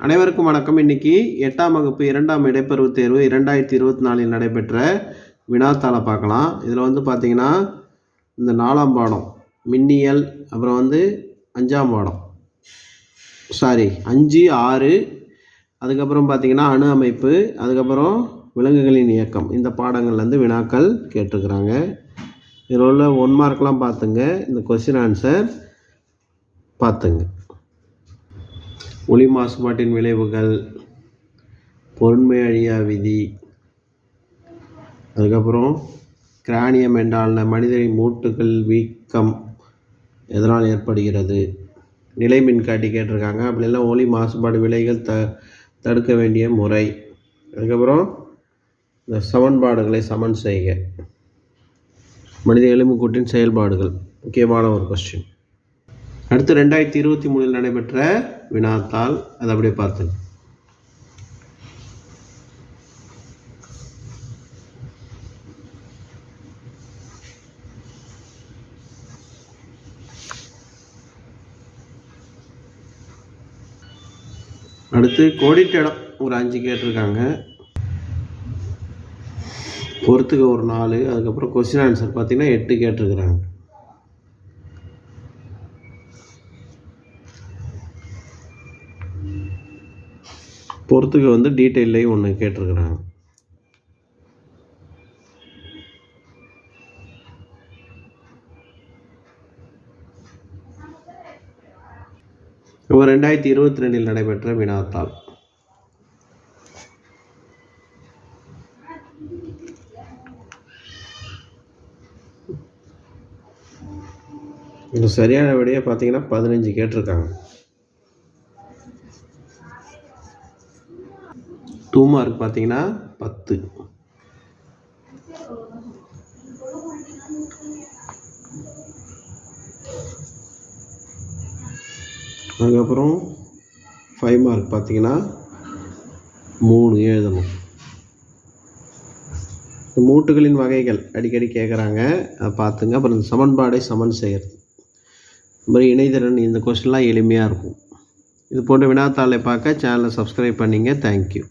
அனைவருக்கும் வணக்கம். இன்னைக்கு எட்டாம் வகுப்பு இரண்டாம் இடைப்பருவத் தேர்வு இரண்டாயிரத்தி இருபத்தி நாலில் நடைபெற்ற வினாத்தாளை பார்க்கலாம். இதில் வந்து பார்த்தீங்கன்னா இந்த நாலாம் பாடம் மின்னியல் அப்புறம் வந்து அஞ்சாம் பாடம். சாரி அஞ்சு ஆறு அதுக்கப்புறம் பார்த்தீங்கன்னா அணு அமைப்பு அதுக்கப்புறம் விலங்குகளின் இயக்கம். இந்த பாடங்கள்லேருந்து வினாக்கள் கேட்டிருக்கிறாங்க. இதில் உள்ள ஒன் மார்க்லாம் பார்த்துங்க. இந்த கொஸ்டின் ஆன்சர் பார்த்துங்க. ஒளி மாசுபாட்டின் விளைவுகள் பொருண்மை அழியா விதி அதுக்கப்புறம் கிரானியம் என்றால் மனிதரின் மூட்டுகள் வீக்கம் எதனால் ஏற்படுகிறது? நிலை மின்காட்டி கேட்டிருக்காங்க. அப்படி இல்லை ஒளி மாசுபாடு விலைகள் த தடுக்க வேண்டிய முறை. அதுக்கப்புறம் இந்த சமன்பாடுகளை சமன் செய்க. மனித எலும்புக்கூட்டின் செயல்பாடுகள். முக்கியமான ஒரு கொஸ்டின் அடுத்து ரெண்டாயிரத்தி இருபத்தி மூணில் நடைபெற்ற வினாத்தாள் அதை அப்படியே பார்த்தேன் அடுத்து கோடிட்ட இடம் ஒரு அஞ்சு கேட்டிருக்காங்க. பொறுத்துக்க ஒரு நாலு அதுக்கப்புறம் கொஸ்டின் ஆன்சர் பார்த்தீங்கன்னா எட்டு கேட்டிருக்கிறாங்க. பொறுத்துக்கு வந்து டீட்டெயிலையும் ஒன்று கேட்டிருக்கிறாங்க. இப்போ ரெண்டாயிரத்தி இருபத்தி ரெண்டில் நடைபெற்ற வினாத்தாள். இது சரியான விடையே பார்த்தீங்கன்னா பதினஞ்சு கேட்டிருக்காங்க. டூ மார்க் பார்த்தீங்கன்னா பத்து. அதுக்கப்புறம் ஃபைவ் மார்க் பார்த்தீங்கன்னா மூணு எழுதணும். இந்த மூட்டுகளின் வகைகள் அடிக்கடி கேட்குறாங்க அதை பார்த்துங்க. அப்புறம் இந்த சமன்பாடை சமன் செய்கிறது இந்த மாதிரி இணையதிறன் இந்த கொஸ்டின்லாம் எளிமையாக இருக்கும். இது போன்ற வினாத்தாளை பார்க்க சேனலை சப்ஸ்கிரைப் பண்ணிங்க. தேங்க்யூ